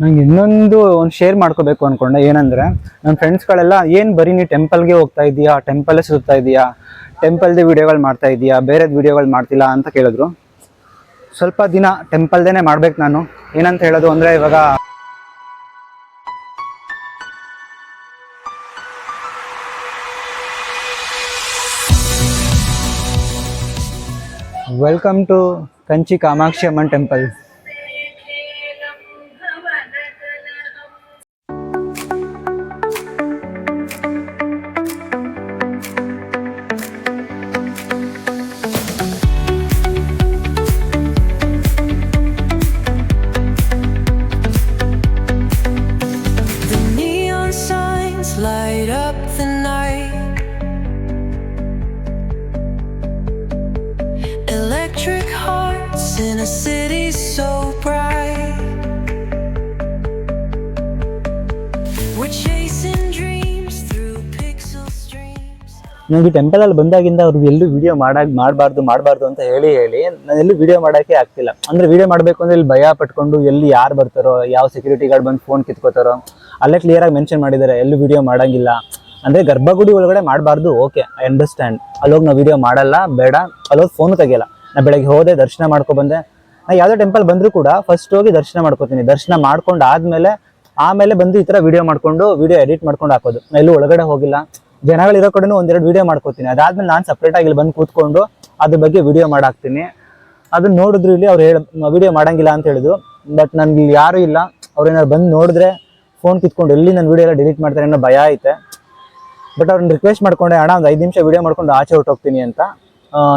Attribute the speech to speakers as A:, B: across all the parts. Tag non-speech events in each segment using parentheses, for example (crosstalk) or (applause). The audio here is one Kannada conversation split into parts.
A: ನಂಗೆ ಇನ್ನೊಂದು ಒಂದು ಶೇರ್ ಮಾಡ್ಕೋಬೇಕು ಅನ್ಕೊಂಡೆ. ಏನಂದ್ರೆ ನನ್ನ ಫ್ರೆಂಡ್ಸ್ಗಳೆಲ್ಲ ಏನು ಬರೀ ನೀ ಟೆಂಪಲ್ಗೆ ಹೋಗ್ತಾ ಇದೀಯಾ? ಟೆಂಪಲ್ಲೇ ಸುತ್ತಾ ಇದೀಯಾ? ಟೆಂಪಲ್ದು ವಿಡಿಯೋಗಳು ಮಾಡ್ತಾ ಇದೀಯಾ? ಬೇರೆದು ವಿಡಿಯೋಗಳು ಮಾಡ್ತಿಲ್ಲ? ಅಂತ ಕೇಳಿದ್ರು. ಸ್ವಲ್ಪ ದಿನ ಟೆಂಪಲ್ದೇನೆ ಮಾಡ್ಬೇಕು ನಾನು. ಏನಂತ ಹೇಳೋದು ಅಂದ್ರೆ, ಇವಾಗ welcome to Kanchi Kamakshi Amman temple ನನಗೆ ಟೆಂಪಲ್ ಅಲ್ಲಿ ಬಂದಾಗಿಂದ ಅವ್ರಿಗೆ ಎಲ್ಲೂ ವಿಡಿಯೋ ಮಾಡಾಗ ಮಾಡಬಾರ್ದು ಮಾಡಬಾರ್ದು ಅಂತ ಹೇಳಿ ಹೇಳಿ ನಾನು ಎಲ್ಲೂ ವಿಡಿಯೋ ಮಾಡೋಕ್ಕೆ ಆಗ್ತಿಲ್ಲ. ಅಂದ್ರೆ ವಿಡಿಯೋ ಮಾಡಬೇಕು ಅಂದ್ರೆ ಇಲ್ಲಿ ಭಯ ಪಟ್ಕೊಂಡು ಎಲ್ಲಿ ಯಾರು ಬರ್ತಾರೋ, ಯಾವ ಸೆಕ್ಯೂರಿಟಿ ಗಾರ್ಡ್ ಬಂದು ಫೋನ್ ಕಿತ್ಕೋತಾರೋ, ಅಲ್ಲೇ ಕ್ಲಿಯರ್ ಆಗಿ ಮೆನ್ಷನ್ ಮಾಡಿದ್ದಾರೆ ಎಲ್ಲೂ ವಿಡಿಯೋ ಮಾಡಂಗಿಲ್ಲ. ಅಂದ್ರೆ ಗರ್ಭಗುಡಿ ಒಳಗಡೆ ಮಾಡಬಾರ್ದು ಓಕೆ ಐ ಅಂಡರ್ಸ್ಟ್ಯಾಂಡ್ ಅಲ್ಲೋಗಿ ನಾವು ವಿಡಿಯೋ ಮಾಡಲ್ಲ, ಬೇಡ, ಅಲ್ಲೋಗಿ ಫೋನ್ ತೆಗಿಯಲ್ಲ. ನಾ ಬೆಳಗ್ಗೆ ಹೋದೆ, ದರ್ಶನ ಮಾಡ್ಕೊ ಬಂದೆ. ನಾ ಯಾವುದೇ ಟೆಂಪಲ್ ಬಂದರೂ ಕೂಡ ಫಸ್ಟ್ ಹೋಗಿ ದರ್ಶನ ಮಾಡ್ಕೋತೀನಿ. ದರ್ಶನ ಮಾಡ್ಕೊಂಡು ಆದಮೇಲೆ, ಆಮೇಲೆ ಬಂದು ಈ ಥರ ವಿಡಿಯೋ ಮಾಡ್ಕೊಂಡು ವಿಡಿಯೋ ಎಡಿಟ್ ಮಾಡ್ಕೊಂಡು ಹಾಕೋದು. ನಾ ಎಲ್ಲೂ ಒಳಗಡೆ ಹೋಗಿಲ್ಲ. ಜನಗಳಿರೋ ಕಡೆನೂ ಒಂದೆರಡು ವಿಡಿಯೋ ಮಾಡ್ಕೋತೀನಿ. ಅದಾದ್ಮೇಲೆ ನಾನು ಸಪ್ರೇಟ್ ಆಗಿ ಇಲ್ಲಿ ಬಂದು ಕೂತ್ಕೊಂಡು ಅದ್ರ ಬಗ್ಗೆ ವಿಡಿಯೋ ಮಾಡಾಕ್ತೀನಿ. ಅದನ್ನ ನೋಡಿದ್ರು ಇಲ್ಲಿ ಅವ್ರು ಹೇಳ ವಿಡಿಯೋ ಮಾಡಂಗಿಲ್ಲ ಅಂತ ಹೇಳಿದ್ರು. ಬಟ್ ನನ್ಗೆ ಇಲ್ಲಿ ಯಾರು ಇಲ್ಲ. ಅವ್ರೇನಾದ್ರು ಬಂದು ನೋಡಿದ್ರೆ ಫೋನ್ ಕಿತ್ಕೊಂಡು ಎಲ್ಲಿ ನನ್ನ ವಿಡಿಯೋ ಎಲ್ಲ ಡಿಲೀಟ್ ಮಾಡ್ತಾರೆ ಅನ್ನೋ ಭಯ ಐತೆ. ಬಟ್ ಅವ್ರನ್ನ ರಿಕ್ವೆಸ್ಟ್ ಮಾಡ್ಕೊಂಡೆ, ಅಣ್ಣ, ಒಂದು ಐದು ನಿಮಿಷ ವಿಡಿಯೋ ಮಾಡ್ಕೊಂಡು ಆಚೆ ಹೊರಟೋಗ್ತೀನಿ ಅಂತ.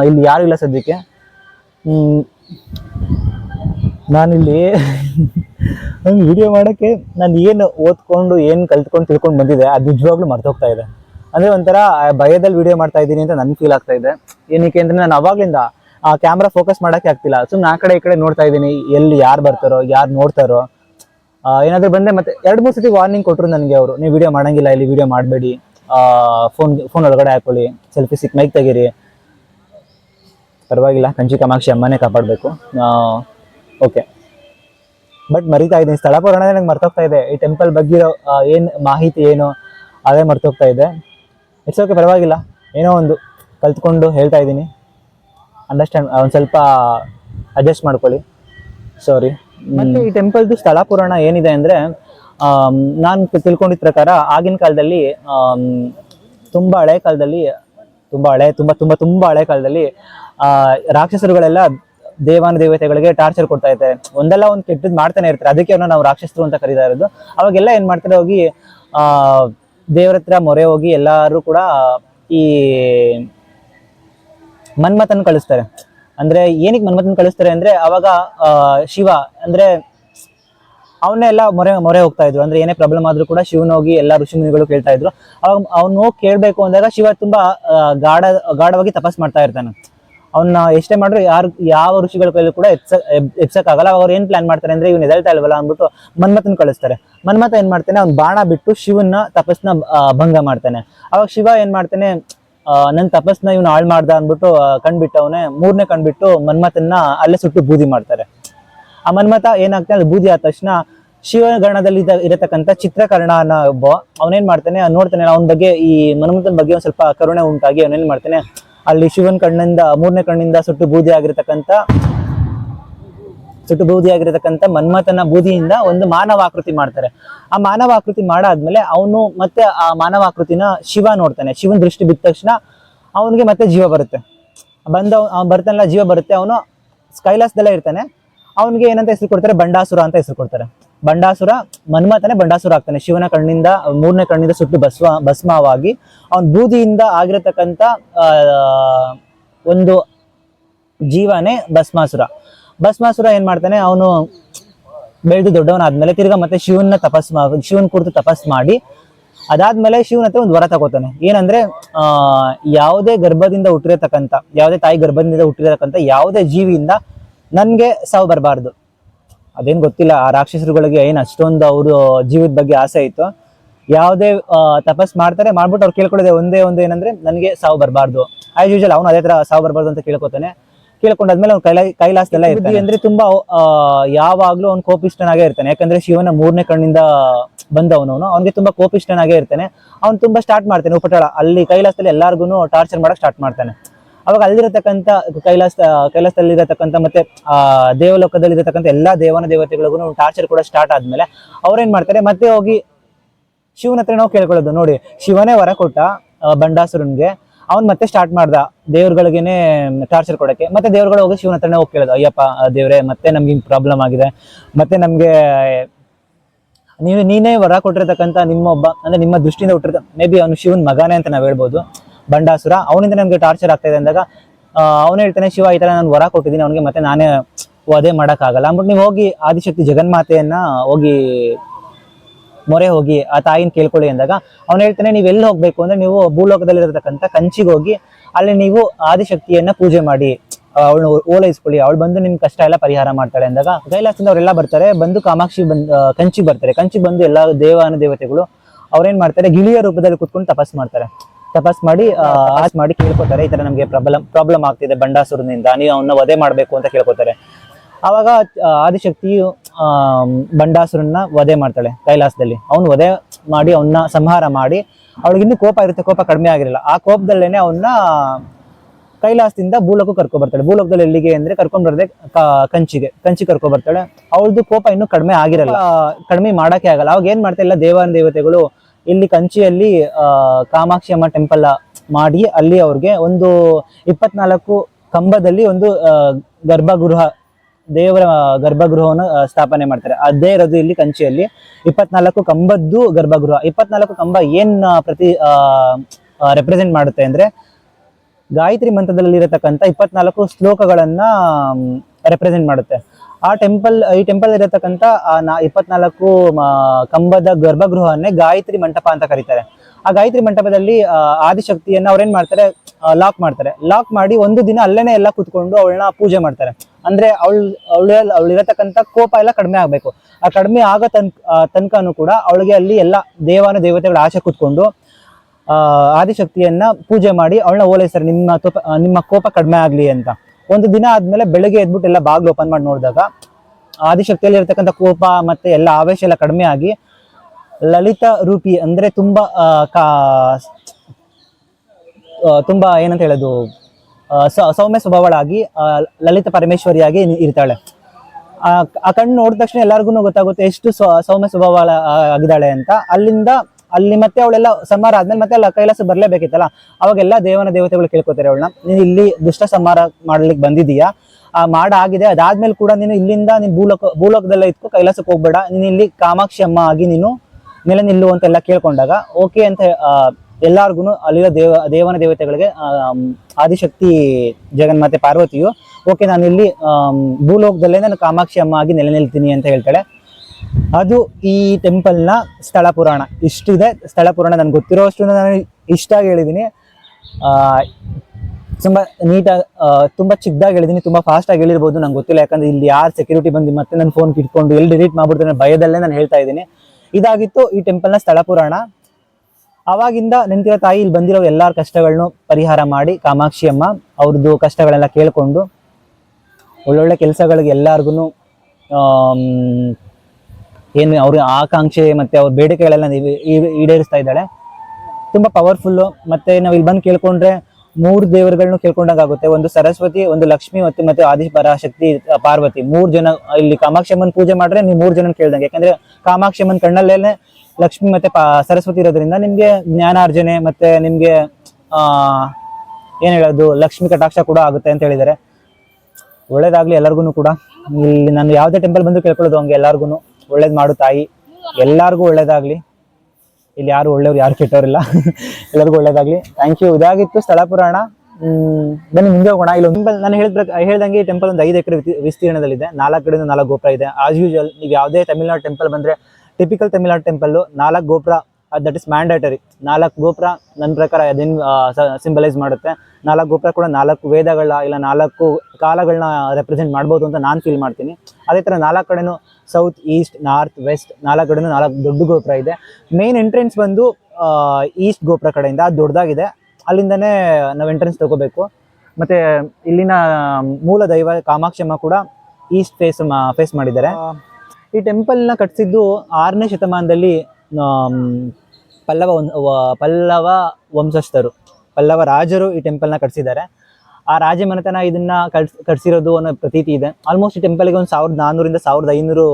A: ಇಲ್ಲಿ ಯಾರು ಇಲ್ಲ ಸದ್ಯಕ್ಕೆ. ನಾನಿಲ್ಲಿ (laughs) ಒಂದು ವಿಡಿಯೋ ಮಾಡೋಕ್ಕೆ ನಾನು ಏನು ಓದ್ಕೊಂಡು, ಏನು ಕಲ್ತ್ಕೊಂಡು ತಿಳ್ಕೊಂಡು ಬಂದಿದೆ ಅದು ನಿಜವಾಗ್ಲೂ ಮರ್ತೋಗ್ತಾ ಇದೆ. ಅಂದರೆ ಒಂಥರ ಭಯದಲ್ಲಿ ವಿಡಿಯೋ ಮಾಡ್ತಾ ಇದ್ದೀನಿ ಅಂತ ನನ್ಗೆ ಫೀಲ್ ಆಗ್ತಾ ಇದೆ. ಏನಕ್ಕೆ ಅಂದರೆ ನಾನು ಅವಾಗ್ಲಿಂದ, ಆ ಕ್ಯಾಮ್ರಾ ಫೋಕಸ್ ಮಾಡೋಕ್ಕೆ ಆಗ್ತಿಲ್ಲ. ಸುಮ್ಮನೆ ಆ ಕಡೆ ಈ ಕಡೆ ನೋಡ್ತಾ ಇದ್ದೀನಿ, ಎಲ್ಲಿ ಯಾರು ಬರ್ತಾರೋ, ಯಾರು ನೋಡ್ತಾರೋ. ಏನಾದರೂ ಬಂದೆ ಮತ್ತೆ ಎರಡು ಮೂರು ಸತಿ ವಾರ್ನಿಂಗ್ ಕೊಟ್ಟರು ನನಗೆ ಅವರು. ನೀವು ವಿಡಿಯೋ ಮಾಡಂಗಿಲ್ಲ, ಇಲ್ಲಿ ವಿಡಿಯೋ ಮಾಡಬೇಡಿ. ಫೋನ್ ಫೋನ್ ಒಳಗಡೆ ಹಾಕೊಳ್ಳಿ. ಸೆಲ್ಫಿ ಸಿಕ್ ಮೈಕ್ ತೆಗೀರಿ. ಪರವಾಗಿಲ್ಲ, ಕಂಚಿ ಕಾಮಾಕ್ಷಿ ಅಮ್ಮನೇ ಕಾಪಾಡಬೇಕು. ಓಕೆ ಬಟ್ ಮರಿತಾ ಇದ್ದೀನಿ. ಸ್ಥಳ ಪುರಾಣ ನನಗೆ ಮರ್ತೋಗ್ತಾ ಇದೆ. ಈ ಟೆಂಪಲ್ ಬಗ್ಗೆ ಏನು, ಮಾಹಿತಿ ಏನು, ಅದೇ ಮರ್ತೋಗ್ತಾ ಇದೆ. ಇಟ್ಸ್ ಓಕೆ ಪರವಾಗಿಲ್ಲ. ಏನೋ ಒಂದು ಕಲ್ತ್ಕೊಂಡು ಹೇಳ್ತಾ ಇದ್ದೀನಿ. ಅಂಡರ್ಸ್ಟ್ಯಾಂಡ್ ಒಂದು ಸ್ವಲ್ಪ ಅಡ್ಜಸ್ಟ್ ಮಾಡ್ಕೊಳ್ಳಿ. ಸಾರಿ ಮತ್ತೆ ಈ ಟೆಂಪಲ್ದು ಸ್ಥಳ ಪುರಾಣ ಏನಿದೆ ಅಂದರೆ ನಾನು ತಿಳ್ಕೊಂಡಿದ್ದ ಪ್ರಕಾರ ಆಗಿನ ಕಾಲದಲ್ಲಿ ತುಂಬ ಹಳೆ ಕಾಲದಲ್ಲಿ, ತುಂಬ ಹಳೆ, ತುಂಬ ತುಂಬ ತುಂಬ ಹಳೆ ಕಾಲದಲ್ಲಿ ರಾಕ್ಷಸರುಗಳೆಲ್ಲ ದೇವಾನ ದೇವತೆಗಳಿಗೆ ಟಾರ್ಚರ್ ಕೊಡ್ತಾ ಇರ್ತಾರೆ ಒಂದಲ್ಲ ಒಂದು ಕೆಟ್ಟದ್ದು ಮಾಡ್ತಾನೆ ಇರ್ತಾರೆ. ಅದಕ್ಕೆ ನಾವು ರಾಕ್ಷಸರು ಅಂತ ಕರೀತಾ ಇರೋದು. ಅವಾಗೆಲ್ಲ ಏನು ಮಾಡ್ತಾರೆ, ಹೋಗಿ ದೇವ್ರ ಹತ್ರ ಮೊರೆ ಹೋಗಿ ಎಲ್ಲರೂ ಕೂಡ ಈ ಮನ್ಮಥನ್ ಕಳಿಸ್ತಾರೆ. ಅಂದ್ರೆ ಏನಕ್ಕೆ ಮನ್ಮಥನ್ ಕಳಿಸ್ತಾರೆ ಅಂದ್ರೆ ಅವಾಗ ಶಿವ, ಅಂದ್ರೆ ಅವನ್ನೆಲ್ಲ ಮೊರೆ ಮೊರೆ ಹೋಗ್ತಾ ಇದ್ರು. ಅಂದ್ರೆ ಏನೇ ಪ್ರಾಬ್ಲಮ್ ಆದ್ರೂ ಕೂಡ ಶಿವನ ಹೋಗಿ ಎಲ್ಲ ಋಷಿ ಮುನಿಗಳು ಕೇಳ್ತಾ ಇದ್ರು. ಅವಾಗ ಅವ್ನು ಹೋಗಿ ಕೇಳ್ಬೇಕು ಅಂದಾಗ ಶಿವ ತುಂಬಾ ಗಾಢ, ಗಾಢವಾಗಿ ತಪಸ್ ಮಾಡ್ತಾ ಇರ್ತಾನೆ. ಅವನ್ನ ಎಷ್ಟೇ ಮಾಡ್ರು ಯಾರು, ಯಾವ ಋಷಿಗಳ ಕೈಲೂ ಕೂಡ ಆಗಲ್ಲ ಅವಾಗ ಅವ್ರು ಏನ್ ಪ್ಲಾನ್ ಮಾಡ್ತಾರೆ ಅಂದ್ರೆ ಇವ್ನು ಎದಳ್ತಾ ಇಲ್ವಲ್ಲ ಅಂದ್ಬಿಟ್ಟು ಮನ್ಮಥನ್ ಕಳಿಸ್ತಾರೆ. ಮನ್ಮಥ ಏನ್ ಮಾಡ್ತಾನೆ? ಅವ್ನ್ ಬಾಣ ಬಿಟ್ಟು ಶಿವನ ತಪಸ್ನ ಭಂಗ ಮಾಡ್ತಾನೆ. ಅವಾಗ ಶಿವ ಏನ್ ಮಾಡ್ತಾನೆ? ನನ್ ತಪಸ್ನ ಇವ್ನು ಹಾಳು ಮಾಡ್ದ ಅಂದ್ಬಿಟ್ಟು ಕಣ್ಬಿಟ್ಟು ಅವನೇ ಮೂರನೇ ಕಣ್ಬಿಟ್ಟು ಮನ್ಮಥನ್ನ ಅಲ್ಲೇ ಸುಟ್ಟು ಬೂದಿ ಮಾಡ್ತಾರೆ. ಆ ಮನ್ಮಥ ಏನಾಗ್ತಾನೆ? ಅದು ಬೂದಿ ಆದ ತಕ್ಷಣ ಶಿವಗಣದಲ್ಲಿ ಇರತಕ್ಕಂಥ ಚಿತ್ರಕರ್ಣ ಅನ್ನೋ ಒಬ್ಬ, ಅವನೇನ್ ಮಾಡ್ತಾನೆ? ನೋಡ್ತಾನೆ, ಅವನ ಬಗ್ಗೆ ಈ ಮನ್ಮಥನ ಬಗ್ಗೆ ಒಂದ್ ಸ್ವಲ್ಪ ಕರುಣೆ ಉಂಟಾಗಿ ಅವನೇನ್ ಮಾಡ್ತಾನೆ? ಅಲ್ಲಿ ಶಿವನ್ ಕಣ್ಣಿಂದ, ಮೂರನೇ ಕಣ್ಣಿಂದ ಸುಟ್ಟು ಬೂದಿ ಆಗಿರತಕ್ಕಂಥ ಸುಟ್ಟು ಬೂದಿ ಆಗಿರತಕ್ಕಂಥ ಮನ್ಮಥನ ಬೂದಿಯಿಂದ ಒಂದು ಮಾನವ ಆಕೃತಿ ಮಾಡ್ತಾರೆ. ಆ ಮಾನವ ಆಕೃತಿ ಮಾಡಾದ್ಮೇಲೆ ಅವನು ಮತ್ತೆ ಆ ಮಾನವ ಆಕೃತಿನ ಶಿವ ನೋಡ್ತಾನೆ. ಶಿವನ್ ದೃಷ್ಟಿ ಬಿದ್ದ ತಕ್ಷಣ ಅವನಿಗೆ ಮತ್ತೆ ಜೀವ ಬರುತ್ತೆ. ಬಂದ ಬರ್ತಾನಲ್ಲ, ಜೀವ ಬರುತ್ತೆ. ಅವನು ಕೈಲಾಸದಲ್ಲೇ ಇರ್ತಾನೆ. ಅವನಿಗೆ ಏನಂತ ಹೆಸರು ಕೊಡ್ತಾರೆ? ಬಂಡಾಸುರ ಅಂತ ಹೆಸರು ಕೊಡ್ತಾರೆ. ಬಂಡಾಸುರ, ಮನ್ಮಥನೇ ಬಂಡಾಸುರ ಆಗ್ತಾನೆ. ಶಿವನ ಕಣ್ಣಿಂದ, ಮೂರನೇ ಕಣ್ಣಿಂದ ಸುಟ್ಟು ಭಸ್ವ ಭಸ್ಮವಾಗಿ ಅವನ ಬೂದಿಯಿಂದ ಆಗಿರತಕ್ಕಂಥ ಒಂದು ಜೀವನೇ ಭಸ್ಮಾಸುರ. ಭಸ್ಮಾಸುರ ಏನ್ ಮಾಡ್ತಾನೆ? ಅವನು ಬೆಳೆದು ದೊಡ್ಡವನಾದ್ಮೇಲೆ ತಿರ್ಗಾ ಮತ್ತೆ ಶಿವನ ತಪಸ್ ಶಿವನ್ ಕುರಿತು ತಪಸ್ ಮಾಡಿ ಅದಾದ್ಮೇಲೆ ಶಿವನ ಹತ್ರ ಒಂದು ವರ ತಗೋತಾನೆ. ಏನಂದ್ರೆ, ಆ, ಯಾವುದೇ ಗರ್ಭದಿಂದ ಹುಟ್ಟಿರತಕ್ಕಂಥ ಯಾವುದೇ ತಾಯಿ ಗರ್ಭದಿಂದ ಹುಟ್ಟಿರತಕ್ಕಂಥ ಯಾವುದೇ ಜೀವಿಯಿಂದ ನನ್ಗೆ ಸಾವು ಬರಬಾರ್ದು. ಅದೇನ್ ಗೊತ್ತಿಲ್ಲ ಆ ರಾಕ್ಷಸರುಗಳಿಗೆ ಏನ್ ಅಷ್ಟೊಂದು ಅವರು ಜೀವದ ಬಗ್ಗೆ ಆಸೆ ಇತ್ತು. ಯಾವುದೇ ತಪಸ್ ಮಾಡ್ತಾರೆ ಮಾಡ್ಬಿಟ್ಟು ಅವ್ರು ಕೇಳ್ಕೊಳ್ಳೋದೆ ಒಂದೇ ಒಂದು ಏನಂದ್ರೆ ನನಗೆ ಸಾವು ಬರಬಾರ್ದು. ಆಸ್ ಯೂಶಲ್ ಅವನು ಅದೇ ತರ ಸಾವು ಬರಬಾರ್ದು ಅಂತ ಕೇಳ್ಕೊತಾನೆ. ಕೇಳ್ಕೊಂಡಾದ್ಮೇಲೆ ಅವ್ನು ಕೈಲಾ ಕೈಲಾಸದೆಲ್ಲ ಇರ್ತಾನೆ. ಅಂದ್ರೆ ತುಂಬಾ ಯಾವಾಗಲೂ ಅವ್ನು ಕೋಪಿಷ್ಟನಾಗೇ ಇರ್ತಾನೆ. ಯಾಕಂದ್ರೆ ಶಿವನ ಮೂರನೇ ಕಣ್ಣಿಂದ ಬಂದವನು ಅವನಿಗೆ ತುಂಬಾ ಕೋಪಿಷ್ಟನಾಗೇ ಇರ್ತಾನೆ. ಅವ್ನು ತುಂಬಾ ಸ್ಟಾರ್ಟ್ ಮಾಡ್ತಾನೆ ಉಪಟಳ. ಅಲ್ಲಿ ಕೈಲಾಸದಲ್ಲಿ ಎಲ್ಲಾರ್ಗು ಟಾರ್ಚರ್ ಮಾಡಕ್ ಸ್ಟಾರ್ಟ್ ಮಾಡ್ತಾನೆ. ಅವಾಗ ಅಲ್ಲಿರತಕ್ಕಂತ ಕೈಲಾಸ, ಕೈಲಾಸದಲ್ಲಿರತಕ್ಕಂತ ಮತ್ತೆ, ಆ, ದೇವಲೋಕದಲ್ಲಿರತಕ್ಕಂತ ಎಲ್ಲಾ ದೇವನ ದೇವತೆಗಳಿಗೂ ಟಾರ್ಚರ್ ಕೂಡ ಸ್ಟಾರ್ಟ್ ಆದ್ಮೇಲೆ ಅವ್ರೇನ್ ಮಾಡ್ತಾರೆ, ಮತ್ತೆ ಹೋಗಿ ಶಿವನ ಹತ್ರ ನಾವು ಕೇಳ್ಕೊಳ್ಳೋದು. ನೋಡಿ, ಶಿವನೇ ವರ ಕೊಟ್ಟ ಬಂಡಾಸುರನ್ಗೆ, ಅವ್ನ್ ಮತ್ತೆ ಸ್ಟಾರ್ಟ್ ಮಾಡ್ದ ದೇವ್ರಗಳಿಗೇನೆ ಟಾರ್ಚರ್ ಕೊಡಕ್ಕೆ. ಮತ್ತೆ ದೇವ್ರುಗಳು ಹೋಗಿ ಶಿವನ ಹತ್ರನೇ ಹೋಗಿ ಕೇಳೋದು, ಅಯ್ಯಪ್ಪ ದೇವ್ರೆ, ಮತ್ತೆ ನಮ್ಗೆ ಹಿಂಗ್ ಪ್ರಾಬ್ಲಮ್ ಆಗಿದೆ. ಮತ್ತೆ ನಮ್ಗೆ, ನೀವು, ನೀನೇ ವರ ಕೊಟ್ಟಿರ್ತಕ್ಕಂಥ ನಿಮ್ಮ ಒಬ್ಬ, ಅಂದ್ರೆ ನಿಮ್ಮ ದೃಷ್ಟಿಯಿಂದ ಹುಟ್ಟಿರ್ತ ಮೇ ಬಿ ಅವನು ಶಿವನ್ ಮಗನೇ ಅಂತ ನಾವ್ ಹೇಳ್ಬೋದು. ಬಂಡಾಸುರ, ಅವನಿಂದ ನಮ್ಗೆ ಟಾರ್ಚರ್ ಆಗ್ತಾ ಇದೆ ಅಂದಾಗ ಅವನು ಹೇಳ್ತಾನೆ, ಶಿವ, ಈ ತರ ನಾನು ವರ ಕೊಟ್ಟಿದ್ದೀನಿ, ಅವನಿಗೆ ಮತ್ತೆ ನಾನೇ ವಧೆ ಮಾಡಕ್ಕಾಗಲ್ಲ ಅಂದ್ಬಿಟ್ಟು ನೀವು ಹೋಗಿ ಆದಿಶಕ್ತಿ ಜಗನ್ಮಾತೆಯನ್ನ ಹೋಗಿ ಮೊರೆ ಹೋಗಿ ಆ ತಾಯಿನ ಕೇಳ್ಕೊಳ್ಳಿ ಅಂದಾಗ, ಅವ್ನು ಹೇಳ್ತಾನೆ, ನೀವು ಎಲ್ಲಿ ಹೋಗ್ಬೇಕು ಅಂದ್ರೆ ನೀವು ಭೂಲೋಕದಲ್ಲಿರತಕ್ಕಂಥ ಕಂಚಿಗೆ ಹೋಗಿ, ಅಲ್ಲಿ ನೀವು ಆದಿಶಕ್ತಿಯನ್ನ ಪೂಜೆ ಮಾಡಿ, ಅವಳನ್ನ ಓಲೈಸ್ಕೊಳ್ಳಿ, ಅವಳು ಬಂದು ನಿಮ್ ಕಷ್ಟ ಎಲ್ಲ ಪರಿಹಾರ ಮಾಡ್ತಾಳೆ ಅಂದಾಗ ಕೈಲಾಸದಿಂದ ಅವರೆಲ್ಲ ಬರ್ತಾರೆ, ಬಂದು ಕಾಮಾಕ್ಷಿ ಬಂದ್ ಕಂಚಿಗೆ ಬರ್ತಾರೆ, ಕಂಚಿಗೆ ಬಂದು ಎಲ್ಲಾ ದೇವಾನು ದೇವತೆಗಳು ಅವ್ರೇನ್ ಮಾಡ್ತಾರೆ, ಗಿಳಿಯ ರೂಪದಲ್ಲಿ ಕುತ್ಕೊಂಡು ತಪಸ್ ಮಾಡ್ತಾರೆ. ತಪಸ್ ಮಾಡಿ ಆಸ್ ಮಾಡಿ ಕೇಳ್ಕೊತಾರೆ. ಈ ತರ ನಮ್ಗೆ ಪ್ರಾಬ್ಲಮ್ ಪ್ರಾಬ್ಲಮ್ ಆಗ್ತಿದೆ ಬಂಡಾಸುರನಿಂದ ನೀವು ಅವನ್ನ ವಧೆ ಮಾಡ್ಬೇಕು ಅಂತ ಕೇಳ್ಕೊತಾರೆ. ಅವಾಗ ಆದಿಶಕ್ತಿಯು ಬಂಡಾಸುರನ್ನ ವಧೆ ಮಾಡ್ತಾಳೆ ಕೈಲಾಸದಲ್ಲಿ. ಅವನು ವಧೆ ಮಾಡಿ ಅವನ್ನ ಸಂಹಾರ ಮಾಡಿ ಅವಳಿಗೆ ಇನ್ನೂ ಕೋಪ ಇರುತ್ತೆ, ಕೋಪ ಕಡಿಮೆ ಆಗಿರಲಿಲ್ಲ ಆ ಕೋಪದಲ್ಲೇನೆ ಅವನ್ನ ಕೈಲಾಸದಿಂದ ಭೂಲೋಕ ಕರ್ಕೊ ಬರ್ತಾಳೆ. ಭೂಲೋಕದಲ್ಲಿ ಎಲ್ಲಿಗೆ ಅಂದ್ರೆ ಕರ್ಕೊಂಡ್ ಬರದೆ ಕಂಚಿಗೆ, ಕಂಚಿ ಕರ್ಕೊ ಬರ್ತಾಳೆ. ಅವಳದು ಕೋಪ ಇನ್ನೂ ಕಡಿಮೆ ಆಗಿರಲ್ಲ. ಕಡಿಮೆ ಮಾಡಕ್ಕೆ ಆಗಲ್ಲ. ಅವಾಗ ಏನ್ ಮಾಡ್ತಾ ಇಲ್ಲ ದೇವಾನ ದೇವತೆಗಳು ಇಲ್ಲಿ ಕಂಚಿಯಲ್ಲಿ ಕಾಮಾಕ್ಷಿ ಅಮ್ಮ ಟೆಂಪಲ್ ಮಾಡಿ ಅಲ್ಲಿ ಅವ್ರಿಗೆ ಒಂದು ಇಪ್ಪತ್ನಾಲ್ಕು ಕಂಬದಲ್ಲಿ ಒಂದು ಗರ್ಭಗೃಹ, ದೇವರ ಗರ್ಭಗೃಹವನ್ನು ಸ್ಥಾಪನೆ ಮಾಡ್ತಾರೆ. ಅದೇ ಇರೋದು ಇಲ್ಲಿ ಕಂಚಿಯಲ್ಲಿ. ಇಪ್ಪತ್ನಾಲ್ಕು ಕಂಬದ್ದು ಗರ್ಭಗೃಹ. ಇಪ್ಪತ್ನಾಲ್ಕು ಕಂಬ ಏನ್ ಪ್ರತಿ ರೆಪ್ರೆಸೆಂಟ್ ಮಾಡುತ್ತೆ ಅಂದ್ರೆ ಗಾಯತ್ರಿ ಮಂತ್ರದಲ್ಲಿ ಇರತಕ್ಕಂಥ ಇಪ್ಪತ್ನಾಲ್ಕು ಶ್ಲೋಕಗಳನ್ನ ರೆಪ್ರೆಸೆಂಟ್ ಮಾಡುತ್ತೆ. ಆ ಟೆಂಪಲ್ ಈ ಟೆಂಪಲ್ ಇರತಕ್ಕಂಥ ಇಪ್ಪತ್ನಾಲ್ಕು ಕಂಬದ ಗರ್ಭಗೃಹವನ್ನೇ ಗಾಯತ್ರಿ ಮಂಟಪ ಅಂತ ಕರೀತಾರೆ. ಆ ಗಾಯತ್ರಿ ಮಂಟಪದಲ್ಲಿ ಆದಿಶಕ್ತಿಯನ್ನ ಅವ್ರೇನ್ ಮಾಡ್ತಾರೆ? ಲಾಕ್ ಮಾಡ್ತಾರೆ. ಲಾಕ್ ಮಾಡಿ ಒಂದು ದಿನ ಅಲ್ಲೇನೆ ಎಲ್ಲ ಕುತ್ಕೊಂಡು ಅವಳನ್ನ ಪೂಜೆ ಮಾಡ್ತಾರೆ. ಅಂದ್ರೆ ಅವಳು, ಅವಳ ಇರತಕ್ಕಂತ ಕೋಪ ಎಲ್ಲ ಕಡಿಮೆ ಆಗ್ಬೇಕು. ಆ ಕಡಿಮೆ ಆಗೋ ತನ್ ತನಕನೂ ಕೂಡ ಅವಳಿಗೆ ಅಲ್ಲಿ ಎಲ್ಲ ದೇವಾನ ದೇವತೆಗಳ ಆಚೆ ಕುತ್ಕೊಂಡು ಆದಿಶಕ್ತಿಯನ್ನ ಪೂಜೆ ಮಾಡಿ ಅವಳನ್ನ ಓಲೈಸ್ತಾರೆ. ನಿಮ್ಮ ನಿಮ್ಮ ಕೋಪ ಕಡಿಮೆ ಆಗ್ಲಿ ಅಂತ. ಒಂದು ದಿನ ಆದ್ಮೇಲೆ ಬೆಳಗ್ಗೆ ಎದ್ಬಿಟ್ಟು ಎಲ್ಲ ಬಾಗ್ಲು ಓಪನ್ ಮಾಡಿ ನೋಡಿದಾಗ ಆದಿಶಕ್ತಿಯಲ್ಲಿ ಇರತಕ್ಕಂಥ ಕೋಪ ಮತ್ತೆ ಎಲ್ಲ ಆವೇಶ ಎಲ್ಲ ಕಡಿಮೆ ಆಗಿ ಲಲಿತ ರೂಪಿ ಅಂದ್ರೆ ತುಂಬಾ ಕಾ ತುಂಬಾ ಏನಂತ ಹೇಳೋದು ಸೌಮ್ಯ ಸ್ವಭಾವಳಾಗಿ ಲಲಿತ ಪರಮೇಶ್ವರಿಯಾಗಿ ಇರ್ತಾಳೆ. ಆ ಕಣ್ಣು ನೋಡಿದ ತಕ್ಷಣ ಎಲ್ಲರಿಗೂ ಗೊತ್ತಾಗುತ್ತೆ ಎಷ್ಟು ಸೌಮ್ಯ ಸ್ವಭಾವ ಆಗಿದ್ದಾಳೆ ಅಂತ. ಅಲ್ಲಿಂದ ಅಲ್ಲಿ ಮತ್ತೆ ಅವಳೆಲ್ಲ ಸಂಹಾರ ಆದ್ಮೇಲೆ ಮತ್ತೆ ಅಲ್ಲ, ಕೈಲಾಸ ಬರ್ಲೇಬೇಕಿತ್ತಲ್ಲ? ಅವಾಗೆಲ್ಲ ದೇವನ ದೇವತೆಗಳು ಕೇಳ್ಕೊತಾರೆ ಅವಳನ್ನ. ನೀನು ಇಲ್ಲಿ ದುಷ್ಟ ಸಂಹಾರ ಮಾಡ್ಲಿಕ್ಕೆ ಬಂದಿದೀಯಾ ಆ ಮಾಡ ಆಗಿದೆ ಅದಾದ್ಮೇಲೆ ಕೂಡ ನೀನು ಇಲ್ಲಿಂದ ನೀನು ಭೂಲೋಕ, ಭೂಲೋಕದಲ್ಲೇ ಇತ್ತು ಕೈಲಾಸಕ್ಕೆ ಹೋಗ್ಬೇಡ. ನೀನು ಇಲ್ಲಿ ಕಾಮಾಕ್ಷಿ ಅಮ್ಮ ಆಗಿ ನೀನು ನೆಲೆ ನಿಲ್ಲು ಅಂತೆಲ್ಲ ಕೇಳ್ಕೊಂಡಾಗ, ಓಕೆ ಅಂತ ಎಲ್ಲಾರ್ಗುನು ಎಲ್ಲಾರ್ಗು ಅಲ್ಲಿರೋ ದೇವ, ದೇವನ ದೇವತೆಗಳಿಗೆ ಆದಿಶಕ್ತಿ ಜಗನ್ಮಾತೆ ಪಾರ್ವತಿಯು, ಓಕೆ ನಾನು ಇಲ್ಲಿ ಭೂಲೋಕದಲ್ಲೇ ನಾನು ಕಾಮಾಕ್ಷಿ ಅಮ್ಮ ಆಗಿ ನೆಲೆ ನಿಲ್ತೀನಿ ಅಂತ ಹೇಳ್ತಾಳೆ. ಅದು ಈ ಟೆಂಪಲ್ನ ಸ್ಥಳ ಪುರಾಣ. ಇಷ್ಟಿದೆ ಸ್ಥಳ ಪುರಾಣ ನನ್ಗೆ ಗೊತ್ತಿರೋಷ್ಟು ನಾನು ಇಷ್ಟಾಗಿ ಹೇಳಿದ್ದೀನಿ ತುಂಬ ನೀಟಾಗಿ ತುಂಬಾ ಚಿಕ್ಕದಾಗಿ ಹೇಳಿದ್ದೀನಿ ತುಂಬಾ ಫಾಸ್ಟ್ ಆಗಿ ಹೇಳಿರ್ಬೋದು, ನಂಗೆ ಗೊತ್ತಿಲ್ಲ. ಯಾಕಂದ್ರೆ ಇಲ್ಲಿ ಯಾರು ಸೆಕ್ಯೂರಿಟಿ ಬಂದು ಮತ್ತೆ ನನ್ನ ಫೋನ್ ಕಿಟ್ಕೊಂಡು ಎಲ್ಲಿ ಡಿಲೀಟ್ ಮಾಡ್ಬಿಡ್ತಾರೆ ಭಯದಲ್ಲೇ ನಾನು ಹೇಳ್ತಾ ಇದ್ದೀನಿ. ಇದಾಗಿತ್ತು ಈ ಟೆಂಪಲ್ನ ಸ್ಥಳ ಪುರಾಣ. ಅವಾಗಿಂದ ನೆಂತಿರ ತಾಯಿ ಇಲ್ಲಿ ಬಂದಿರೋ ಎಲ್ಲಾರ ಕಷ್ಟಗಳನ್ನು ಪರಿಹಾರ ಮಾಡಿ ಕಾಮಾಕ್ಷಿ ಅಮ್ಮ ಅವ್ರದ್ದು ಕಷ್ಟಗಳೆಲ್ಲ ಕೇಳಿಕೊಂಡು ಒಳ್ಳೊಳ್ಳೆ ಕೆಲಸಗಳಿಗೆ ಎಲ್ಲಾರ್ಗು ಏನು ಅವ್ರ ಆಕಾಂಕ್ಷೆ ಮತ್ತೆ ಅವ್ರ ಬೇಡಿಕೆಗಳೆಲ್ಲ ಈಡೇ- ಈಡೇ- ಈಡೇರಿಸ್ತಾ ಇದ್ದಾಳೆ. ತುಂಬಾ ಪವರ್ಫುಲ್ಲು ಮತ್ತೆ ನಾವು ಇಲ್ಲಿ ಬಂದು ಕೇಳ್ಕೊಂಡ್ರೆ ಮೂರು ದೇವರುಗಳನ್ನು ಕೇಳ್ಕೊಂಡಾಗುತ್ತೆ ಒಂದು ಸರಸ್ವತಿ, ಒಂದು ಲಕ್ಷ್ಮಿ ಮತ್ತು ಮತ್ತೆ ಆದಿ ಪರಾಶಕ್ತಿ ಪಾರ್ವತಿ. ಮೂರು ಜನ ಇಲ್ಲಿ ಕಾಮಾಕ್ಷಮ್ಮನ್ ಪೂಜೆ ಮಾಡ್ರೆ ನೀವು ಮೂರು ಜನ ಕೇಳ್ದಂಗೆ. ಯಾಕಂದ್ರೆ ಕಾಮಾಕ್ಷಮ್ಮನ್ ಕಣ್ಣಲ್ಲೇನೆ ಲಕ್ಷ್ಮಿ ಮತ್ತೆ ಸರಸ್ವತಿ ಇರೋದ್ರಿಂದ ನಿಮ್ಗೆ ಜ್ಞಾನಾರ್ಜನೆ ಮತ್ತೆ ನಿಮ್ಗೆ, ಆ, ಏನ್ ಹೇಳೋದು, ಲಕ್ಷ್ಮಿ ಕಟಾಕ್ಷ ಕೂಡ ಆಗುತ್ತೆ ಅಂತ ಹೇಳಿದ್ದಾರೆ. ಒಳ್ಳೇದಾಗ್ಲಿ ಎಲ್ಲರಿಗೂ ಕೂಡ. ಇಲ್ಲಿ ನಾನು ಯಾವುದೇ ಟೆಂಪಲ್ ಬಂದು ಕೇಳ್ಕೊಳ್ಳೋದು ಹಂಗೆ ಎಲ್ಲಾರ್ಗು ಒಳ್ಳೇದ್ ಮಾಡು ತಾಯಿ. ಎಲ್ಲಾರ್ಗೂ ಒಳ್ಳೇದಾಗಲಿ. ಇಲ್ಲಿ ಯಾರು ಒಳ್ಳೆಯವ್ರು, ಯಾರು ಕೆಟ್ಟವರಿಲ್ಲ. ಎಲ್ಲರಿಗೂ ಒಳ್ಳೇದಾಗಲಿ. ಥ್ಯಾಂಕ್ ಯು ಇದಾಗಿತ್ತು ಸ್ಥಳ ಪುರಾಣ. ಬನ್ನಿ ಮುಂದೆ ಹೋಗೋಣ. ಇಲ್ಲಿ ಟೆಂಪಲ್ ನಾನು ಹೇಳಿದ ಹೇಳ್ದಂಗೆ ಈ ಟೆಂಪಲ್ ಒಂದು ಐದು ಎಕರೆ ವಿಸ್ತೀರ್ಣದಲ್ಲಿದೆ. ನಾಲ್ಕು ಕಡೆಯಿಂದ ನಾಲ್ಕು ಗೋಪುರ ಇದೆ. ಆಸ್ ಯೂಶುವಲ್ ನೀವು ಯಾವುದೇ ತಮಿಳ್ನಾಡು ಟೆಂಪಲ್ ಬಂದ್ರೆ ಟಿಪಿಕಲ್ ತಮಿಳ್ನಾಡು ಟೆಂಪಲ್ ನಾಲ್ಕು ಗೋಪುರ ದಟ್ ಇಸ್ ಮ್ಯಾಂಡೇಟರಿ ನಾಲ್ಕು ಗೋಪುರ ನನ್ನ ಪ್ರಕಾರ ಅದೇನು ಸಿಂಬಲೈಸ್ ಮಾಡುತ್ತೆ. ನಾಲ್ಕು ಗೋಪುರ ಕೂಡ ನಾಲ್ಕು ವೇದಗಳ ಇಲ್ಲ ನಾಲ್ಕು ಕಾಲಗಳನ್ನ ರೆಪ್ರೆಸೆಂಟ್ ಮಾಡ್ಬೋದು ಅಂತ ನಾನು ಫೀಲ್ ಮಾಡ್ತೀನಿ. ಅದೇ ಥರ ನಾಲ್ಕು ಕಡೆನೂ ಸೌತ್ ಈಸ್ಟ್ ನಾರ್ತ್ ವೆಸ್ಟ್ ನಾಲ್ಕು ನಾಲ್ಕು ದೊಡ್ಡ ಗೋಪುರ ಇದೆ. ಮೇನ್ ಎಂಟ್ರೆನ್ಸ್ ಬಂದು ಈಸ್ಟ್ ಗೋಪುರ ಕಡೆಯಿಂದ ಅದು ದೊಡ್ಡದಾಗಿದೆ. ಅಲ್ಲಿಂದನೇ ನಾವು ಎಂಟ್ರೆನ್ಸ್ ತಗೋಬೇಕು. ಮತ್ತೆ ಇಲ್ಲಿನ ಮೂಲ ದೈವ ಕಾಮಾಕ್ಷಮ್ಮ ಕೂಡ ಈಸ್ಟ್ ಫೇಸ್ ಫೇಸ್ ಮಾಡಿದ್ದಾರೆ. ಈ ಟೆಂಪಲ್ನ ಕಟ್ಟಿಸಿದ್ದು ಆರನೇ ಶತಮಾನದಲ್ಲಿ ಪಲ್ಲವ ಪಲ್ಲವ ವಂಶಸ್ಥರು. ಪಲ್ಲವ ರಾಜರು ಈ ಟೆಂಪಲ್ನ ಕಟ್ಟಿಸಿದ್ದಾರೆ ಆ ರಾಜ ಮನೆತನ ಇದನ್ನ ಕಟ್ಸ್ ಕಟ್ಸಿರೋದು ಅನ್ನೋ ಪ್ರತೀತಿ ಇದೆ. ಆಲ್ಮೋಸ್ಟ್ ಈ ಟೆಂಪಲ್ಗೆ ಒಂದು ಸಾವಿರದ ನಾನ್ನೂರಿಂದ ಸಾವಿರದ ಐನೂರು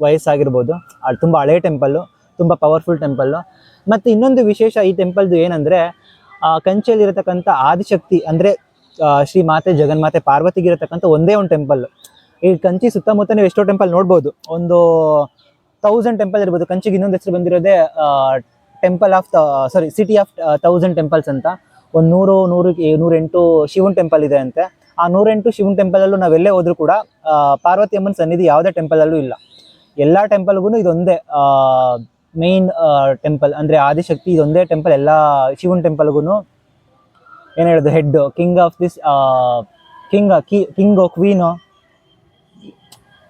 A: ವಯಸ್ಸಾಗಿರ್ಬೋದು. ಅದು ತುಂಬ ಹಳೆ ಟೆಂಪಲ್ಲು ತುಂಬ ಪವರ್ಫುಲ್ ಟೆಂಪಲ್ಲು ಮತ್ತು ಇನ್ನೊಂದು ವಿಶೇಷ ಈ ಟೆಂಪಲ್ದು ಏನಂದರೆ ಕಂಚಿಯಲ್ಲಿರತಕ್ಕಂಥ ಆದಿಶಕ್ತಿ, ಅಂದರೆ ಶ್ರೀ ಮಾತೆ ಜಗನ್ಮಾತೆ ಪಾರ್ವತಿಗಿರತಕ್ಕಂಥ ಒಂದೇ ಒಂದು ಟೆಂಪಲ್ ಈ ಕಂಚಿ ಸುತ್ತಮುತ್ತ ನೀವು ಎಷ್ಟೋ ಟೆಂಪಲ್ ನೋಡ್ಬೋದು. ಒಂದು ತೌಸಂಡ್ ಟೆಂಪಲ್ ಇರ್ಬೋದು. ಕಂಚಿಗೆ ಇನ್ನೊಂದು ಹೆಸರು ಬಂದಿರೋದೇ temple of sorry city of thousand temples ಅಂತ. ಒಂದು ನೂರು ನೂರು ನೂರೆಂಟು ಶಿವನ್ ಟೆಂಪಲ್ ಇದೆ ಅಂತೆ. ಆ ನೂರೆಂಟು ಶಿವನ್ ಟೆಂಪಲಲ್ಲೂ ನಾವೆಲ್ಲೇ ಹೋದ್ರೂ ಕೂಡ ಪಾರ್ವತಿ ಅಮ್ಮನ ಸನ್ನಿಧಿ ಯಾವುದೇ ಟೆಂಪಲಲ್ಲೂ ಇಲ್ಲ. ಎಲ್ಲ ಟೆಂಪಲ್ಗೂ ಇದೊಂದೇ ಮೇನ್ ಟೆಂಪಲ್ ಅಂದರೆ ಆದಿಶಕ್ತಿ ಇದೊಂದೇ ಟೆಂಪಲ್ ಎಲ್ಲ ಶಿವನ್ ಟೆಂಪಲ್ಗೂ ಏನು ಹೇಳೋದು head king of this king king queen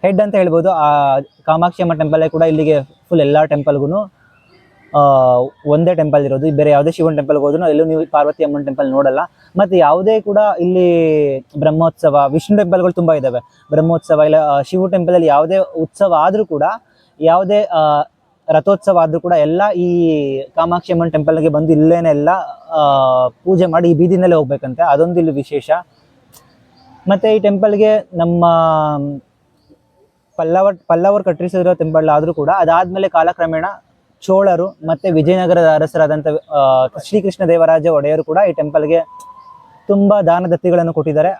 A: head ಅಂತ ಹೇಳ್ಬೋದು. ಆ, ಕಾಮಾಕ್ಷಿ ಅಮ್ಮ ಟೆಂಪಲೇ ಕೂಡ ಇಲ್ಲಿಗೆ ಫುಲ್ ಎಲ್ಲ ಟೆಂಪಲ್ಗೂ ಒಂದೇ ಟೆಂಪಲ್ ಇರೋದು. ಬೇರೆ ಯಾವುದೇ ಶಿವನ್ ಟೆಂಪಲ್ಗೆ ಹೋದ್ರು ಎಲ್ಲೂ ನೀವು ಪಾರ್ವತಿ ಅಮ್ಮನ ಟೆಂಪಲ್ ನೋಡಲ್ಲ. ಮತ್ತು ಯಾವುದೇ ಕೂಡ ಇಲ್ಲಿ ಬ್ರಹ್ಮೋತ್ಸವ, ವಿಷ್ಣು ಟೆಂಪಲ್ಗಳು ತುಂಬ ಇದ್ದಾವೆ ಬ್ರಹ್ಮೋತ್ಸವ ಇಲ್ಲ ಶಿವ ಟೆಂಪಲಲ್ಲಿ ಯಾವುದೇ ಉತ್ಸವ ಆದರೂ ಕೂಡ, ಯಾವುದೇ ರಥೋತ್ಸವ ಆದರೂ ಕೂಡ ಎಲ್ಲ ಈ ಕಾಮಾಕ್ಷಿ ಅಮ್ಮನ ಟೆಂಪಲ್ಗೆ ಬಂದು ಇಲ್ಲೇನೆಲ್ಲ ಪೂಜೆ ಮಾಡಿ ಈ ಬೀದಿನಲ್ಲೇ ಹೋಗ್ಬೇಕಂತೆ. ಅದೊಂದು ಇಲ್ಲಿ ವಿಶೇಷ. ಮತ್ತು ಈ ಟೆಂಪಲ್ಗೆ ನಮ್ಮ ಪಲ್ಲವ, ಪಲ್ಲವರು ಕಟ್ಟಿಸಿರೋ ಟೆಂಪಲ್ ಆದರೂ ಕೂಡ ಅದಾದಮೇಲೆ ಕಾಲಕ್ರಮೇಣ ಚೋಳರು ಮತ್ತು ವಿಜಯನಗರದ ಅರಸರಾದಂಥ ಶ್ರೀಕೃಷ್ಣ ದೇವರಾಜ ಒಡೆಯರು ಕೂಡ ಈ ಟೆಂಪಲ್ಗೆ ತುಂಬ ದಾನ ದತ್ತಿಗಳನ್ನು ಕೊಟ್ಟಿದ್ದಾರೆ.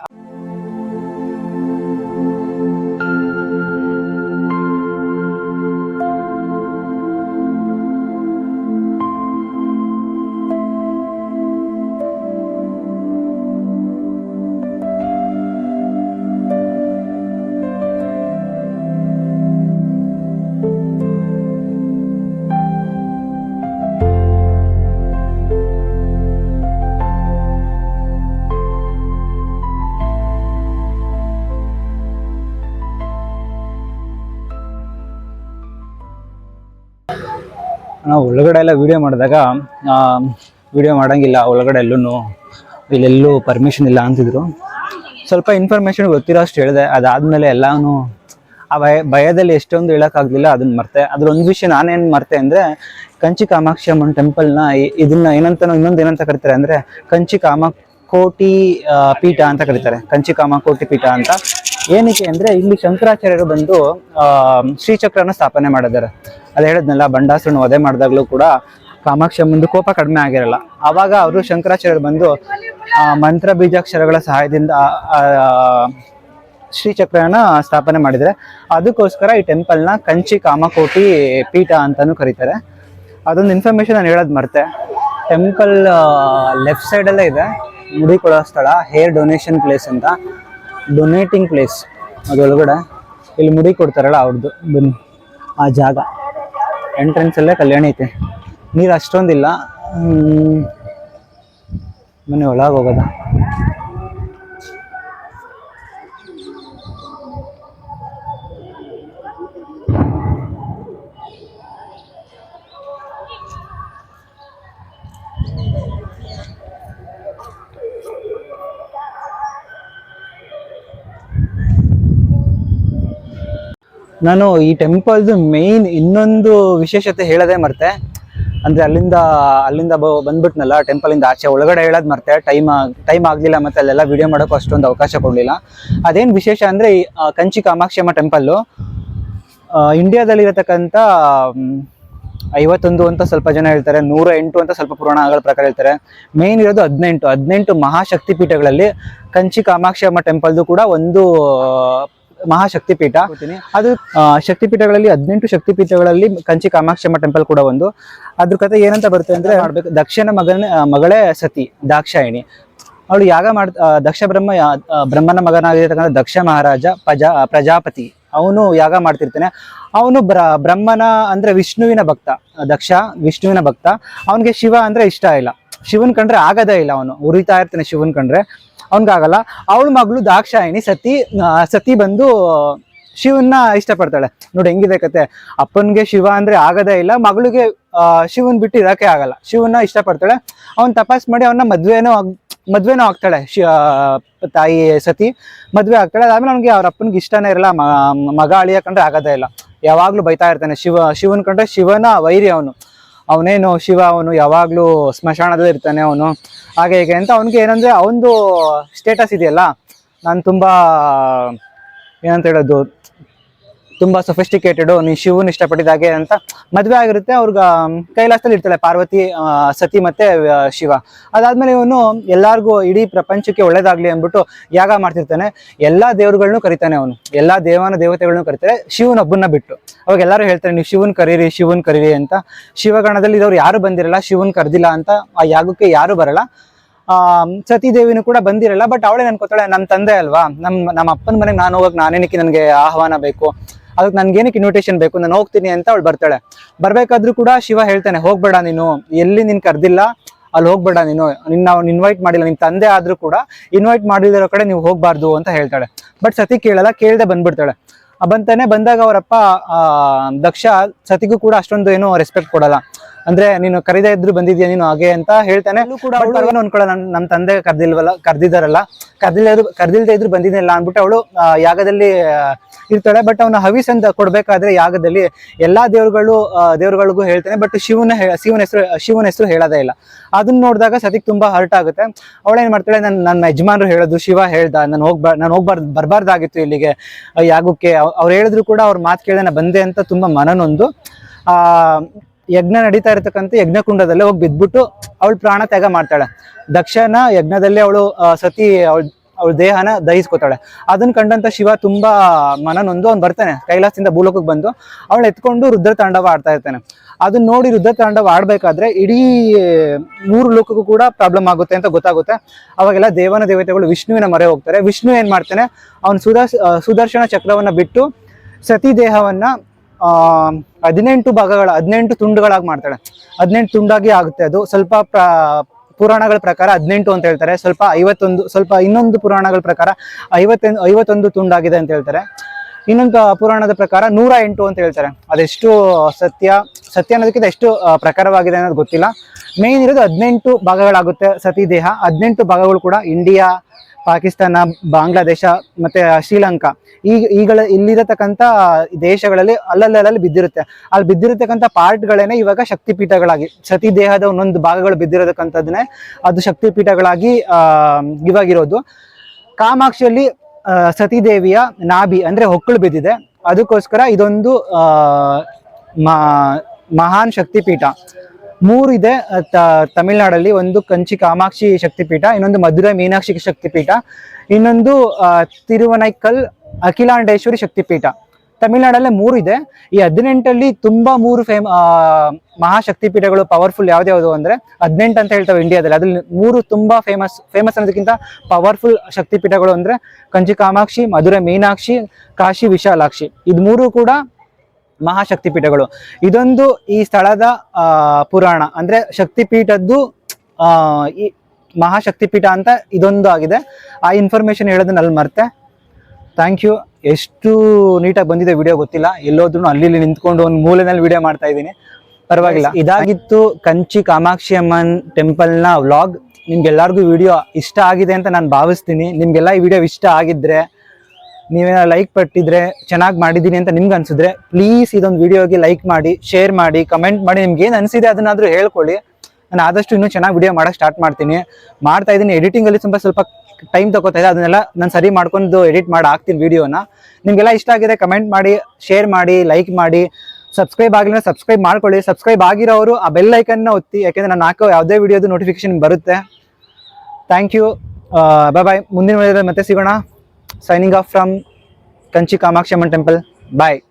A: ನಾವು ಒಳಗಡೆ ಎಲ್ಲ ವಿಡಿಯೋ ಮಾಡಿದಾಗ ವಿಡಿಯೋ ಮಾಡೋಂಗಿಲ್ಲ, ಒಳಗಡೆ ಎಲ್ಲೂ ಇಲ್ಲೆಲ್ಲೂ ಪರ್ಮಿಷನ್ ಇಲ್ಲ ಅಂತಿದ್ರು. ಸ್ವಲ್ಪ ಇನ್ಫಾರ್ಮೇಷನ್ ಗೊತ್ತಿರೋ ಅಷ್ಟು ಹೇಳಿದೆ. ಅದಾದಮೇಲೆ ಎಲ್ಲನೂ, ಆ ಭಯ, ಭಯದಲ್ಲಿ ಎಷ್ಟೊಂದು ಹೇಳೋಕ್ಕಾಗಲಿಲ್ಲ, ಅದನ್ನ ಮರ್ತೆ. ಅದ್ರ ಒಂದು ವಿಷಯ ನಾನೇನು ಮರ್ತೆ ಅಂದರೆ, ಕಂಚಿ ಕಾಮಾಕ್ಷಿ ಅಮ್ಮನ ಟೆಂಪಲ್ನ ಇದನ್ನ ಏನಂತ ಇನ್ನೊಂದು ಏನಂತ ಕರೀತಾರೆ ಅಂದರೆ, ಕಂಚಿ ಕಾಮಕೋಟಿ ಕೋಟಿ ಪೀಠ ಅಂತ ಕರೀತಾರೆ. ಕಂಚಿ ಕಾಮಕೋಟಿ ಪೀಠ ಅಂತ. ಏನಕ್ಕೆ ಅಂದ್ರೆ ಇಲ್ಲಿ ಶಂಕರಾಚಾರ್ಯರು ಬಂದು ಆ, ಶ್ರೀಚಕ್ರನ ಸ್ಥಾಪನೆ ಮಾಡಿದ್ದಾರೆ. ಅದು ಹೇಳಿದ್ನಲ್ಲ ಬಂಡಾಸುರನ ವಧೆ ಮಾಡಿದಾಗ್ಲೂ ಕೂಡ ಕಾಮಾಕ್ಷ ಮುಂದೆ ಕೋಪ ಕಡಿಮೆ ಆಗಿರಲ್ಲ. ಆವಾಗ ಅವರು ಶಂಕರಾಚಾರ್ಯರು ಬಂದು ಮಂತ್ರ ಬೀಜಾಕ್ಷರಗಳ ಸಹಾಯದಿಂದ ಶ್ರೀಚಕ್ರನ ಸ್ಥಾಪನೆ ಮಾಡಿದರೆ ಅದಕ್ಕೋಸ್ಕರ ಈ ಟೆಂಪಲ್ನ ಕಂಚಿ ಕಾಮಕೋಟಿ ಪೀಠ ಅಂತಾನು ಕರೀತಾರೆ. ಅದೊಂದು ಇನ್ಫಾರ್ಮೇಶನ್ ನಾನು ಹೇಳೋದು ಮರ್ತೆ. ಟೆಂಪಲ್ ಲೆಫ್ಟ್ ಸೈಡಲ್ಲೇ ಇದೆ. ಮುಡಿಕೊಳ್ಳೋ ಸ್ಥಳ ಹೇರ್ ಡೊನೇಷನ್ ಪ್ಲೇಸ್ ಅಂತ. ಡೊನೇಟಿಂಗ್ ಪ್ಲೇಸ್ ಅದರೊಳಗಡೆ ಇಲ್ಲಿ ಮುಡಿ ಕೊಡ್ತಾರಲ್ಲ ಅವ್ರದ್ದು ಬನ್ನಿ. ಆ ಜಾಗ. ಎಂಟ್ರೆನ್ಸಲ್ಲೇ ಕಲ್ಯಾಣಿ ಐತೆ. ನೀರು ಅಷ್ಟೊಂದಿಲ್ಲ. ಮನೆ ಒಳಗೆ ಹೋಗೋದ? ನಾನು ಈ ಟೆಂಪಲ್ದು ಮೇನ್ ಇನ್ನೊಂದು ವಿಶೇಷತೆ ಹೇಳೋದೇ ಮರ್ತೆ. ಅಂದ್ರೆ ಅಲ್ಲಿಂದ ಅಲ್ಲಿಂದ ಬಂದ್ಬಿಟ್ನಲ್ಲ ಟೆಂಪಲ್ ಇಂದ ಆಚೆ, ಒಳಗಡೆ ಹೇಳೋದು ಮರ್ತೆ ಟೈಮ್ ಟೈಮ್ ಆಗಲಿಲ್ಲ ಮತ್ತೆ ಅಲ್ಲೆಲ್ಲ ವಿಡಿಯೋ ಮಾಡೋಕ್ಕೂ ಅಷ್ಟೊಂದು ಅವಕಾಶ ಕೊಡಲಿಲ್ಲ. ಅದೇನ್ ವಿಶೇಷ ಅಂದ್ರೆ ಕಂಚಿ ಕಾಮಾಕ್ಷಮ್ಮ ಟೆಂಪಲ್ಲು ಇಂಡಿಯಾದಲ್ಲಿ ಇರತಕ್ಕಂಥ ಐವತ್ತೊಂದು ಅಂತ ಸ್ವಲ್ಪ ಜನ ಹೇಳ್ತಾರೆ, ನೂರ ಎಂಟು ಅಂತ ಸ್ವಲ್ಪ ಪುರಾಣಗಳ ಪ್ರಕಾರ ಹೇಳ್ತಾರೆ. ಮೇನ್ ಇರೋದು ಹದಿನೆಂಟು ಹದಿನೆಂಟು ಮಹಾಶಕ್ತಿ ಪೀಠಗಳಲ್ಲಿ ಕಂಚಿ ಕಾಮಾಕ್ಷಿ ಅಮ್ಮ ಟೆಂಪಲ್ದು ಕೂಡ ಒಂದು ಮಹಾಶಕ್ತಿ ಪೀಠ ಅದು ಶಕ್ತಿಪೀಠಗಳಲ್ಲಿ ಹದಿನೆಂಟು ಶಕ್ತಿಪೀಠಗಳಲ್ಲಿ ಕಂಚಿ ಕಾಮಾಕ್ಷಮ್ಮ ಟೆಂಪಲ್ ಕೂಡ ಒಂದು. ಅದ್ರ ಕತೆ ಏನಂತ ಬರುತ್ತೆ ಅಂದ್ರೆ ಮಾಡ್ಬೇಕು? ದಕ್ಷಿಣ ಮಗನ ಮಗಳೇ ಸತಿ ದಾಕ್ಷಾಯಿಣಿ. ಅವಳು ಯಾಗ ಮಾಡ್ ದಕ್ಷ ಬ್ರಹ್ಮ ಬ್ರಹ್ಮನ ಮಗನಾಗಿರ್ತಕ್ಕಂಥ ದಕ್ಷ ಮಹಾರಾಜ ಪ್ರಜಾ ಪ್ರಜಾಪತಿ ಅವನು ಯಾಗ ಮಾಡ್ತಿರ್ತಾನೆ. ಅವನು ಬ್ರ ಬ್ರಹ್ಮನ ಅಂದ್ರೆ ವಿಷ್ಣುವಿನ ಭಕ್ತ ದಕ್ಷ ವಿಷ್ಣುವಿನ ಭಕ್ತ. ಅವನಿಗೆ ಶಿವ ಅಂದ್ರೆ ಇಷ್ಟ ಇಲ್ಲ. ಶಿವನ್ ಕಂಡ್ರೆ ಆಗದೇ ಇಲ್ಲ ಅವನು. ಉರಿತಾ ಇರ್ತಾನೆ ಶಿವನ್ ಕಂಡ್ರೆ. ಅವನ್ಗಾಗಲ್ಲ. ಅವಳ ಮಗಳು ದಾಕ್ಷಾಯಿಣಿ ಸತಿ ಸತಿ ಬಂದು, ಶಿವನ್ನ ಇಷ್ಟಪಡ್ತಾಳೆ. ನೋಡಿ ಹೆಂಗಿದೆ ಕತೆ. ಅಪ್ಪನ್ಗೆ ಶಿವ ಅಂದ್ರೆ ಆಗದೇ ಇಲ್ಲ. ಮಗಳಿಗೆ ಶಿವನ್ ಬಿಟ್ಟು ಇರಕ್ಕೆ ಆಗಲ್ಲ. ಶಿವನ್ನ ಇಷ್ಟಪಡ್ತಾಳೆ. ಅವನ್ ತಪಾಸ್ ಮಾಡಿ ಅವನ್ನ ಮದ್ವೆನೂ ಮದ್ವೆನೂ ಆಗ್ತಾಳೆ. ಶಿ ತಾಯಿ, ಸತಿ ಮದ್ವೆ ಆಗ್ತಾಳೆ. ಅದಾದ್ಮೇಲೆ ಅವ್ನಿಗೆ ಅವ್ರ ಅಪ್ಪನಿಗೆ ಇಷ್ಟನೇ ಇರಲ್ಲ. ಮಗ ಅಳಿಯ ಕಂಡ್ರೆ ಆಗೋದೇ ಇಲ್ಲ. ಯಾವಾಗ್ಲೂ ಬೈತಾ ಇರ್ತಾನೆ. ಶಿವ, ಶಿವನ್ ಕಂಡ್ರೆ ಶಿವನ ವೈರಿ ಅವನು. ಅವನೇನು ಶಿವ, ಅವನು ಯಾವಾಗ್ಲೂ ಸ್ಮಶಾನದಲ್ಲಿ ಇರ್ತಾನೆ ಅವನು. ಹಾಗೆ ಹೀಗೆ ಅಂತ ಅವನಿಗೆ ಏನಂದ್ರೆ, ಅವನದು ಸ್ಟೇಟಸ್ ಇದೆಯಲ್ಲ? ನಾನು ತುಂಬಾ, ಏನಂತ ಹೇಳೋದು ತುಂಬಾ ಸೊಫಿಸ್ಟಿಕೇಟೆಡ್ ನೀ ಶಿವನ್ ಇಷ್ಟಪಟ್ಟಿದ್ದಾಗೆ ಅಂತ ಮದ್ವೆ ಆಗಿರುತ್ತೆ. ಅವ್ರಿಗೆ ಕೈಲಾಸದಲ್ಲಿ ಇರ್ತಾಳೆ ಪಾರ್ವತಿ ಸತಿ ಮತ್ತೆ ಶಿವ. ಅದಾದ್ಮೇಲೆ ಇವನು ಎಲ್ಲಾರ್ಗು ಇಡೀ ಪ್ರಪಂಚಕ್ಕೆ ಒಳ್ಳೇದಾಗ್ಲಿ ಅಂದ್ಬಿಟ್ಟು ಯಾಗ ಮಾಡ್ತಿರ್ತಾನೆ. ಎಲ್ಲಾ ದೇವರುಗಳನ್ನು ಕರಿತಾನೆ ಅವನು. ಎಲ್ಲಾ ದೇವನ ದೇವತೆಗಳನ್ನೂ ಕರಿತಾರೆ. ಶಿವನ ಒಬ್ಬನ್ನ ಬಿಟ್ಟು. ಅವಾಗ ಎಲ್ಲರೂ ಹೇಳ್ತಾರೆ, ನೀವು ಶಿವನ್ ಕರೀರಿ ಶಿವನ್ ಕರೀರಿ ಅಂತ. ಶಿವಗಣದಲ್ಲಿ ಇದ್ದವ್ರು ಯಾರು ಬಂದಿರಲ್ಲ, ಶಿವನ್ ಕರೆದಿಲ್ಲ ಅಂತ. ಆ ಯಾಗಕ್ಕೆ ಯಾರು ಬರಲ್ಲ. ಆ ಸತಿದೇವಿನೂ ಕೂಡ ಬಂದಿರಲ್ಲ, ಬಟ್ ಅವಳೇ ಅನ್ಕೋತಾಳೆ ನಮ್ಮ ತಂದೆ ಅಲ್ವಾ? ನಮ್ ನಮ್ಮ ಅಪ್ಪನ ಮನೆಗೆ ನಾನು ಹೋಗಕ್ ನಾನೇನಕ್ಕೆ ನನಗೆ ಆಹ್ವಾನ ಬೇಕು? ಅದಕ್ಕೆ ನನ್ಗೇನಕ್ಕೆ ಇನ್ವಿಟೇಷನ್ ಬೇಕು? ನಾನು ಹೋಗ್ತೀನಿ ಅಂತ ಅವಳು ಬರ್ತಾಳೆ. ಬರ್ಬೇಕಾದ್ರೂ ಕೂಡ ಶಿವ ಹೇಳ್ತಾನೆ, ಹೋಗ್ಬೇಡ ನೀನು. ಎಲ್ಲಿ ನಿನ್ ಕರ್ದಿಲ್ಲ, ಅಲ್ಲಿ ಹೋಗ್ಬೇಡ ನೀನು. ನಿನ್ನ ಅವ್ನು ಇನ್ವೈಟ್ ಮಾಡಿಲ್ಲ ನಿನ್ನ ತಂದೆ ಆದ್ರೂ ಕೂಡ ಇನ್ವೈಟ್ ಮಾಡಿದಿರೋ ಕಡೆ ನೀವು ಹೋಗ್ಬಾರ್ದು ಅಂತ ಹೇಳ್ತಾಳೆ. ಬಟ್ ಸತಿ ಕೇಳಲ್ಲ, ಕೇಳ್ದೆ ಬಂದ್ಬಿಡ್ತಾಳೆ. ಬಂತಾನೆ ಬಂದಾಗ ಅವರಪ್ಪ ದಕ್ಷ ಸತಿಗೂ ಕೂಡ ಅಷ್ಟೊಂದು ಏನು ರೆಸ್ಪೆಕ್ಟ್ ಕೊಡಲ್ಲ. ಅಂದ್ರೆ ನೀನು ಕರೀದೇ ಇದ್ರು ಬಂದಿದ್ಯಾ ನೀನು ಹಾಗೆ ಅಂತ ಹೇಳ್ತಾನೆ. ಅನ್ಕೊಳ್ಳ ನಮ್ ತಂದೆ ಕರ್ದಿಲ್ವಲ್ಲ ಕರ್ದಿದಾರಲ್ಲ ಕರ್ದಿಲ್ಲ ಕರ್ದಿಲ್ದೇ ಇದ್ರು ಬಂದಿದ್ದಿಲ್ಲ ಅಂದ್ಬಿಟ್ಟು ಅವಳು ಯಾಗದಲ್ಲಿ ಇರ್ತಾಳೆ. ಬಟ್ ಅವನ ಹವಿಸ್ ಅಂತ ಕೊಡ್ಬೇಕಾದ್ರೆ ಯಾಗದಲ್ಲಿ ಎಲ್ಲಾ ದೇವ್ರುಗಳು ದೇವ್ರುಗಳಿಗೂ ಹೇಳ್ತಾನೆ. ಬಟ್ ಶಿವನ ಶಿವನ ಹೆಸರು ಶಿವನ ಹೆಸರು ಹೇಳೋದೇ ಇಲ್ಲ. ಅದನ್ನ ನೋಡಿದಾಗ ಸತಿಗೆ ತುಂಬಾ ಹರ್ಟ್ ಆಗುತ್ತೆ. ಅವಳೇನ್ ಮಾಡ್ತಾಳೆ ನನ್ನ ನನ್ನ ಯಜಮಾನ್ರು ಹೇಳೋದು ಶಿವ ಹೇಳ್ದ ನಾನು ಹೋಗ್ಬಾರ್ ನಾನು ಹೋಗ್ಬಾರ್ದು ಬರಬಾರ್ದಾಗಿತ್ತು ಇಲ್ಲಿಗೆ ಯಾಗಕ್ಕೆ. ಅವ್- ಅವ್ರು ಹೇಳಿದ್ರು ಕೂಡ ಅವ್ರ ಮಾತು ಕೇಳಿದೆ ನಾನು ಬಂದೆ ಅಂತ ತುಂಬಾ ಮನನೊಂದು. ಆ ಯಜ್ಞ ನಡೀತಾ ಇರತಕ್ಕಂಥ ಯಜ್ಞಕುಂಡದಲ್ಲೇ ಹೋಗಿ ಬಿದ್ಬಿಟ್ಟು ಅವಳು ಪ್ರಾಣ ತ್ಯಾಗ ಮಾಡ್ತಾಳೆ. ದಕ್ಷನ ಯಜ್ಞದಲ್ಲೇ ಅವಳು ಸತಿ ಅವಳ ಅವಳ ದೇಹನ ದಹಿಸ್ಕೊತಾಳೆ. ಅದನ್ನ ಕಂಡಂತ ಶಿವ ತುಂಬಾ ಮನನೊಂದು ಅವ್ನು ಬರ್ತಾನೆ. ಕೈಲಾಸದಿಂದ ಭೂಲೋಕಕ್ಕೆ ಬಂದು ಅವಳು ಎತ್ಕೊಂಡು ರುದ್ರ ತಾಂಡವ ಆಡ್ತಾ ಇರ್ತಾನೆ. ಅದನ್ನ ನೋಡಿ ರುದ್ರ ತಾಂಡವ ಆಡ್ಬೇಕಾದ್ರೆ ಇಡೀ ಮೂರು ಲೋಕಕ್ಕೂ ಕೂಡ ಪ್ರಾಬ್ಲಮ್ ಆಗುತ್ತೆ ಅಂತ ಗೊತ್ತಾಗುತ್ತೆ. ಅವಾಗೆಲ್ಲ ದೇವನ ದೇವತೆಗಳು ವಿಷ್ಣುವಿನ ಮೊರೆ ಹೋಗ್ತಾರೆ. ವಿಷ್ಣು ಏನ್ ಮಾಡ್ತಾನೆ? ಅವನು ಸುದರ್ಶ ಸುದರ್ಶನ ಚಕ್ರವನ್ನ ಬಿಟ್ಟು ಸತಿ ದೇಹವನ್ನ ಹದಿನೆಂಟು ಭಾಗಗಳ, ಹದಿನೆಂಟು ತುಂಡುಗಳಾಗಿ ಮಾಡ್ತಾಳೆ. ಹದಿನೆಂಟು ತುಂಡಾಗಿ ಆಗುತ್ತೆ ಅದು. ಸ್ವಲ್ಪ ಪ್ರ, ಪುರಾಣಗಳ ಪ್ರಕಾರ ಹದಿನೆಂಟು ಅಂತ ಹೇಳ್ತಾರೆ. ಸ್ವಲ್ಪ ಐವತ್ತೊಂದು, ಸ್ವಲ್ಪ ಇನ್ನೊಂದು ಪುರಾಣಗಳ ಪ್ರಕಾರ ಐವತ್ತೊಂದು ಐವತ್ತೊಂದು ತುಂಡಾಗಿದೆ ಅಂತ ಹೇಳ್ತಾರೆ. ಇನ್ನೊಂದು ಪುರಾಣದ ಪ್ರಕಾರ ನೂರ ಎಂಟು ಅಂತ ಹೇಳ್ತಾರೆ. ಅದೆಷ್ಟು ಸತ್ಯ ಸತ್ಯ ಅನ್ನೋದಕ್ಕಿಂತ ಎಷ್ಟು ಪ್ರಕಾರವಾಗಿದೆ ಅನ್ನೋದು ಗೊತ್ತಿಲ್ಲ. ಮೇನ್ ಇರೋದು ಹದಿನೆಂಟು ಭಾಗಗಳಾಗುತ್ತೆ ಸತಿ ದೇಹ. ಹದಿನೆಂಟು ಭಾಗಗಳು ಕೂಡ ಇಂಡಿಯಾ ಪಾಕಿಸ್ತಾನ, ಬಾಂಗ್ಲಾದೇಶ ಮತ್ತೆ ಶ್ರೀಲಂಕಾ. ಈಗ ಈಗಳ ಇಲ್ಲಿರತಕ್ಕಂಥ ದೇಶಗಳಲ್ಲಿ ಅಲ್ಲಲ್ಲಲ್ಲಿ ಬಿದ್ದಿರುತ್ತೆ. ಅಲ್ಲಿ ಬಿದ್ದಿರತಕ್ಕಂಥ ಪಾರ್ಟ್ಗಳೇನೆ ಇವಾಗ ಶಕ್ತಿಪೀಠಗಳಾಗಿ, ಸತಿ ದೇಹದ ಒಂದೊಂದು ಭಾಗಗಳು ಬಿದ್ದಿರತಕ್ಕಂಥದ್ದನ್ನೇ ಅದು ಶಕ್ತಿಪೀಠಗಳಾಗಿ ಇವಾಗಿರೋದು. ಕಾಮಾಕ್ಷಿಯಲ್ಲಿ ಸತಿದೇವಿಯ ನಾಭಿ, ಅಂದ್ರೆ ಹೊಕ್ಕಳು ಬಿದ್ದಿದೆ. ಅದಕ್ಕೋಸ್ಕರ ಇದೊಂದು ಮಹಾನ್ ಶಕ್ತಿಪೀಠ. ಮೂರು ಇದೆ ತಮಿಳ್ನಾಡಲ್ಲಿ ಒಂದು ಕಂಚಿ ಕಾಮಾಕ್ಷಿ ಶಕ್ತಿಪೀಠ, ಇನ್ನೊಂದು ಮಧುರೈ ಮೀನಾಕ್ಷಿ ಶಕ್ತಿಪೀಠ, ಇನ್ನೊಂದು ತಿರುವನೈಕಲ್ ಅಖಿಲಾಂಡೇಶ್ವರಿ ಶಕ್ತಿಪೀಠ. ತಮಿಳ್ನಾಡಲ್ಲೇ ಮೂರು ಇದೆ ಈ ಹದಿನೆಂಟಲ್ಲಿ ತುಂಬಾ ಮೂರು ಫೇಮ ಮಹಾಶಕ್ತಿಪೀಠಗಳು ಪವರ್ಫುಲ್ ಯಾವ್ದ್ಯಾವುದು ಅಂದ್ರೆ ಹದಿನೆಂಟು ಅಂತ ಹೇಳ್ತಾವೆ ಇಂಡಿಯಾದಲ್ಲಿ. ಅದ್ರಲ್ಲಿ ಮೂರು ತುಂಬಾ ಫೇಮಸ್ ಫೇಮಸ್ ಅನ್ನೋದಕ್ಕಿಂತ ಪವರ್ಫುಲ್ ಶಕ್ತಿಪೀಠಗಳು ಅಂದ್ರೆ ಕಂಚಿ ಕಾಮಾಕ್ಷಿ, ಮಧುರೈ ಮೀನಾಕ್ಷಿ, ಕಾಶಿ ವಿಶಾಲಾಕ್ಷಿ. ಇದು ಮೂರು ಕೂಡ ಮಹಾಶಕ್ತಿಪೀಠಗಳು. ಇದೊಂದು ಈ ಸ್ಥಳದ ಪುರಾಣ. ಅಂದ್ರೆ ಶಕ್ತಿ ಪೀಠದ್ದು ಈ ಮಹಾಶಕ್ತಿಪೀಠ ಅಂತ ಇದೊಂದು ಆಗಿದೆ. ಆ ಇನ್ಫಾರ್ಮೇಶನ್ ಹೇಳೋದನ್ನ ಅಲ್ಲಿ ಮರ್ತೆ. ಥ್ಯಾಂಕ್ ಯು ಎಷ್ಟು ನೀಟಾಗಿ ಬಂದಿದೆ ವಿಡಿಯೋ ಗೊತ್ತಿಲ್ಲ. ಎಲ್ಲೋದ್ರೂ ಅಲ್ಲಿ ನಿಂತ್ಕೊಂಡು ಒಂದು ಮೂಲೆನಲ್ಲಿ ವಿಡಿಯೋ ಮಾಡ್ತಾ ಇದ್ದೀನಿ. ಪರವಾಗಿಲ್ಲ. ಇದಾಗಿತ್ತು ಕಂಚಿ ಕಾಮಾಕ್ಷಿ ಅಮ್ಮನ್ ಟೆಂಪಲ್ನ ವ್ಲಾಗ್ ನಿಮ್ಗೆಲ್ಲರಿಗೂ ವಿಡಿಯೋ ಇಷ್ಟ ಆಗಿದೆ ಅಂತ ನಾನು ಭಾವಿಸ್ತೀನಿ. ನಿಮ್ಗೆಲ್ಲ ಈ ವಿಡಿಯೋ ಇಷ್ಟ ಆಗಿದ್ರೆ ನೀವೇನೋ ಲೈಕ್ ಪಟ್ಟಿದ್ರೆ ಚೆನ್ನಾಗಿ ಮಾಡಿದ್ದೀನಿ ಅಂತ ನಿಮ್ಗೆ ಅನ್ಸಿದ್ರೆ ಪ್ಲೀಸ್ ಇದೊಂದು ವಿಡಿಯೋಗೆ ಲೈಕ್ ಮಾಡಿ ಶೇರ್ ಮಾಡಿ ಕಮೆಂಟ್ ಮಾಡಿ. ನಿಮ್ಗೆ ಏನು ಅನಿಸಿದೆ ಅದನ್ನಾದರೂ ಹೇಳ್ಕೊಳ್ಳಿ. ನಾನು ಆದಷ್ಟು ಇನ್ನೂ ಚೆನ್ನಾಗಿ ವಿಡಿಯೋ ಮಾಡೋಕ್ಕೆ ಸ್ಟಾರ್ಟ್ ಮಾಡ್ತೀನಿ. ಮಾಡ್ತಾ ಇದ್ದೀನಿ ಎಡಿಟಿಂಗಲ್ಲಿ ತುಂಬ ಸ್ವಲ್ಪ ಟೈಮ್ ತಗೋತಾ ಇದೆ ಅದನ್ನೆಲ್ಲ ನಾನು ಸರಿ ಮಾಡ್ಕೊಂಡು ಎಡಿಟ್ ಮಾಡಿ ಹಾಕ್ತೀನಿ ವಿಡಿಯೋನ ನಿಮಗೆಲ್ಲ ಇಷ್ಟ ಆಗಿದೆ ಕಮೆಂಟ್ ಮಾಡಿ ಶೇರ್ ಮಾಡಿ ಲೈಕ್ ಮಾಡಿ. ಸಬ್ಸ್ಕ್ರೈಬ್ ಆಗಿಲ್ಲ ಸಬ್ಸ್ಕ್ರೈಬ್ ಮಾಡ್ಕೊಳ್ಳಿ. ಸಬ್ಸ್ಕ್ರೈಬ್ ಆಗಿರೋರು ಆ ಬೆಲ್ ಐಕನ್ನ ಒತ್ತಿ. ಯಾಕೆಂದರೆ ನಾನು ಹಾಕೋ ಯಾವುದೇ ವಿಡಿಯೋದು ನೋಟಿಫಿಕೇಶನ್ ಬರುತ್ತೆ. ಥ್ಯಾಂಕ್ ಯು ಬಾಯ್ ಬಾಯ್ ಮುಂದಿನ ವಿಡಿಯೋದಲ್ಲಿ ಮತ್ತೆ ಸಿಗೋಣ. signing off from Kanchi Kamakshaman Temple. Bye.